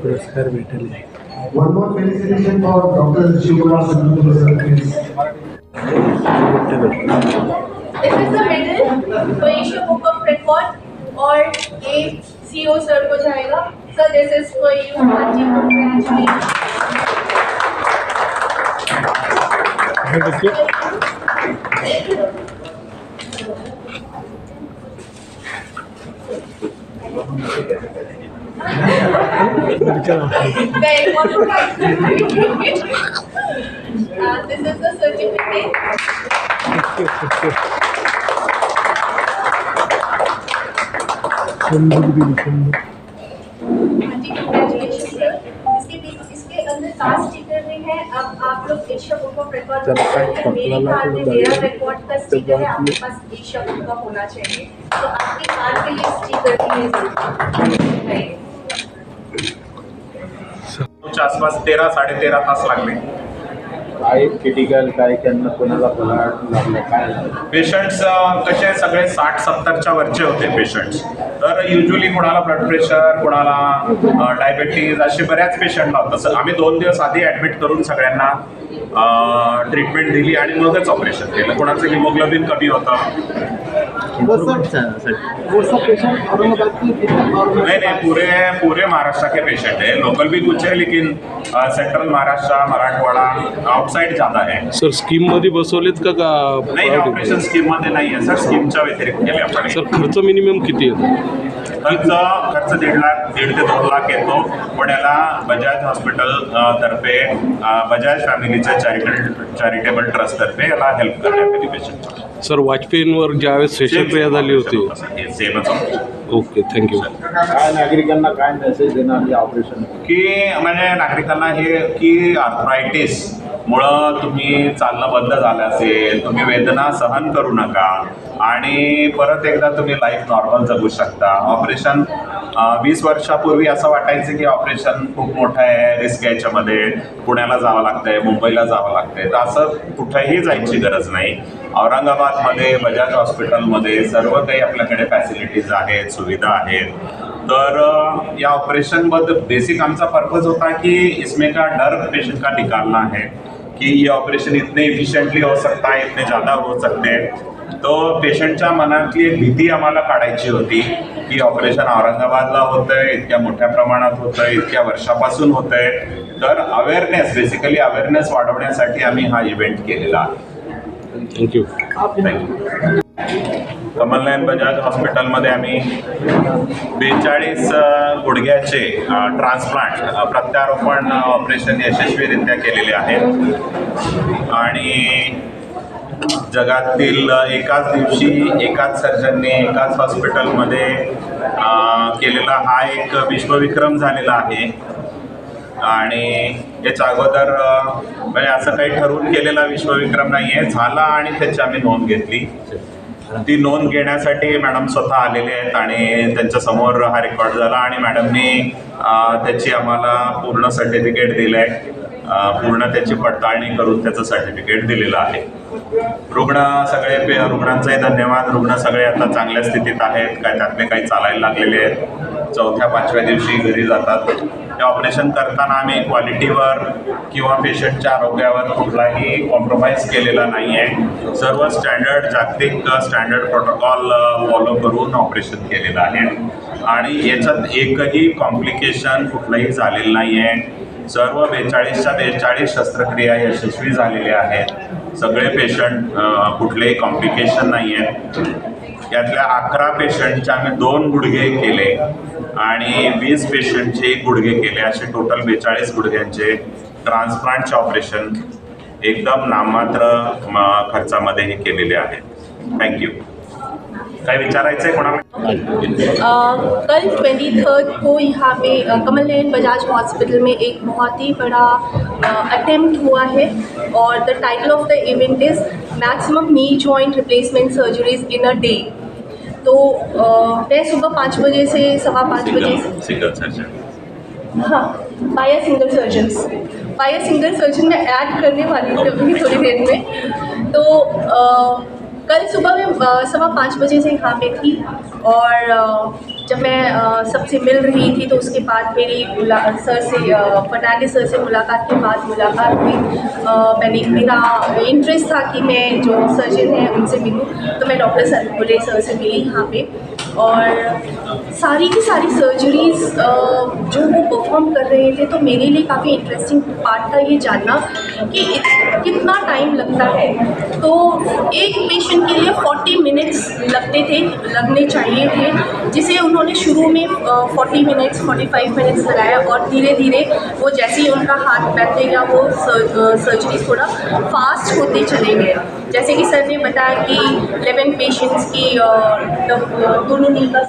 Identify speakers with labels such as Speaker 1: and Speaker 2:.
Speaker 1: पुरस्कार भेटले.
Speaker 2: One more felicitation for doctor Shivkumar Santu sir please
Speaker 3: this is the medal for Asia book of record और ये CO sir को जाएगा sir this is for you congratulation Very important. uh, this is the certificate.
Speaker 1: समजूत दिली समजूत
Speaker 3: aunty congratulations sir. इसके पीछे इसके अंदर कास्ट स्टिकर में है। अब आप लोग एशिया बुक ऑफ़ रिकॉर्ड मेरे
Speaker 1: ख्याल
Speaker 3: कार में मेरा रिकॉर्ड का स्टिकर है आपके पास एशिया बुक का होना चाहिए। तो आपकी कार के लिए स्टिकर है.
Speaker 4: च्या आसपास तेरा साडेतेरा तास लागले।
Speaker 5: काय क्रिटिकल काय त्यांना कोणाला पलाट लागलं काय
Speaker 4: पेशंट्स कसे सगळे? साठ सत्तरच्या वरचे होते पेशंट्स तर युजली कोणाला ब्लड प्रेशर कोणाला डायबेटीज असे बऱ्याच पेशंट सर आम्ही दोन दिवस आधी ॲडमिट करून सगळ्यांना ट्रीटमेंट दिली आणि मगच ऑपरेशन केलं. कोणाचं हिमोग्लोबिन कमी होतं. नहीं नहीं पूरे पूरे महाराष्ट्र के पेशेंट है लोकल भी कुछ है लेकिन सेंट्रल महाराष्ट्र मराठवाडा आउटसाइड ज़्यादा है
Speaker 6: सर स्कीममध्ये बसवलेत का का
Speaker 4: नाही ऑपरेशन स्कीममध्ये नाही आहे सर. स्कीमच्या व्यतिरिक्त केले आपण
Speaker 6: सर खर्च मिनिमम किती येतो
Speaker 4: खर्च खर्च दीड लाख दीड ते दोन लाख येतो. पण याला बजाज हॉस्पिटल तर्फे बजाज फॅमिलीचं चॅरिटेबल चॅरिटेबल ट्रस्ट तर्फे याला हेल्प करण्यात आली पेशंट
Speaker 6: सर वाजपेयींवर ज्यावेळेस शस्त्रक्रिया झाली होती. ओके थँक्यू
Speaker 5: काय नागरिकांना काय मेसेज देणार या ऑपरेशन
Speaker 4: की म्हणजे नागरिकांना हे की आर्थरायटिस मुळं तुम्ही चालणं बंद झालं असेल तुम्ही वेदना सहन करू नका. आणि परत एकदा तुम्ही लाईफ नॉर्मल जगू शकता. ऑपरेशन वीस वर्षापूर्वी असं वाटायचं की ऑपरेशन खूप मोठं आहे रिस्क याच्यामध्ये. पुण्याला जावं लागतंय मुंबईला जावं लागतंय. तर असं कुठेही जायची गरज नाही. औरंगाबादमध्ये बजाज हॉस्पिटलमध्ये सर्व काही आपल्याकडे फॅसिलिटीज आहेत सुविधा आहेत. तर या ऑपरेशनबद्दल बेसिक आमचा पर्पज होता कि इसमें का डर पेशेंट का निकालना है कि ये ऑपरेशन इतने इफिशियंटली हो सकता है इतने ज़्यादा हो सकते हैं. तो पेशंटच्या मनातली एक भीती आम्हाला काढायची होती की ऑपरेशन औरंगाबादला होतं आहे इतक्या मोठ्या प्रमाणात होतं आहे इतक्या वर्षापासून होतं आहे तर अवेअरनेस बेसिकली अवेअरनेस वाढवण्यासाठी आम्ही हा इव्हेंट केलेला आहे.
Speaker 6: थँक्यू
Speaker 4: थँक्यू कमलनयन बजाज हॉस्पिटलमध्ये आम्ही बेचाळीस गुडघ्याचे ट्रान्सप्लांट प्रत्यारोपण ऑपरेशन यशस्वीरित्या केलेले आहेत. आणि जगातील एकाच दिवशी एकाच सर्जनने एकाच हॉस्पिटलमध्ये केलेला हा एक विश्वविक्रम झालेला आहे. आणि याच्या अगोदर म्हणजे असं काही ठरवून केलेला विश्वविक्रम नाही आहे झाला आणि त्याची आम्ही नोंद घेतली. ती नोंद घेण्यासाठी मॅडम स्वतः आलेले आहेत आणि त्यांच्यासमोर हा रेकॉर्ड झाला आणि मॅडमनी त्याची आम्हाला पूर्ण सर्टिफिकेट दिलं आहे पूर्ण त्याची पडताळणी करून त्याचं सर्टिफिकेट दिलेलं आहे. रुग्ण सगळे पे रुग्णांचाही धन्यवाद. रुग्ण सगळे आता चांगल्या स्थितीत आहेत. काय त्यातले काही चालायला लागलेले आहेत. चौथ्या पाचव्या दिवशी घरी जातात. हे ऑपरेशन करताना आम्ही क्वालिटीवर किंवा पेशंटच्या आरोग्यावर कुठलाही कॉम्प्रोमाइज केलेला नाही आहे सर्व स्टँडर्ड जागतिक स्टँडर्ड प्रोटोकॉल फॉलो करून ऑपरेशन केलेलं आहे. आणि याच्यात एकही कॉम्प्लिकेशन कुठलंही झालेलं नाही आहे सर्व बेचाळीसच्या बेचाळीस शस्त्रक्रिया यशस्वी झालेल्या आहेत. सगळे पेशंट कुठलेही कॉम्प्लिकेशन नाही आहेत यातल्या अकरा पेशंटचे आम्ही दोन गुडघे केले आणि वीस पेशंटचे एक गुडघे केले. असे टोटल बेचाळीस गुडघ्यांचे ट्रान्सप्लांटचे ऑपरेशन एकदम नाममात्र खर्चामध्ये हे केलेले आहेत. थँक्यू काय विचारायचं आहे कोणाला?
Speaker 3: कल ट्वेंटी थर्ड को यहाँ पे कमल नयन बजाज हॉस्पिटल में एक बहुत ही बड़ा अटेम्प्ट हुआ है और the title of the event is maximum knee joint replacement surgeries in a day तो मैं सुबह पाँच बजे से सवा पाँच बजे से हाँ by single surgeon by single surgeon मैं ऐड करने वाली थी अभी थोड़ी देर में। तो अ, कल सुबह मैं सवा पाँच बजे से यहाँ पे थी और जब मैं सबसे मिल रही थी तो उसके बाद मेरी सर से फर्नांडिस सर से मुलाकात के बाद मुलाकात हुई। मैंने मेरा इंटरेस्ट था कि मैं जो सर्जन हैं उनसे मिलूँ तो मैं डॉक्टर सरपुरे सर से मिली यहाँ पे। और सारी की सारी सर्जरीज जो वो परफॉर्म कर रहे थे तो मेरे लिए काफ़ी इंटरेस्टिंग पार्ट था ये जानना कि कितना टाइम लगता है? तो एक पेशेंट के लिए 40 मिनट्स लगते थे लगने चाहिए थे जिसे उन्होंने शुरू में अ, 40 मिनट्स 45 मिनट्स लगाया और धीरे धीरे वो जैसे ही उनका हाथ बैठते गया वो सर्जरी थोड़ा फास्ट होते चले गए। जैसे कि सर ने बताया कि 11 पेशेंट्स की मतलब, दोनों नील का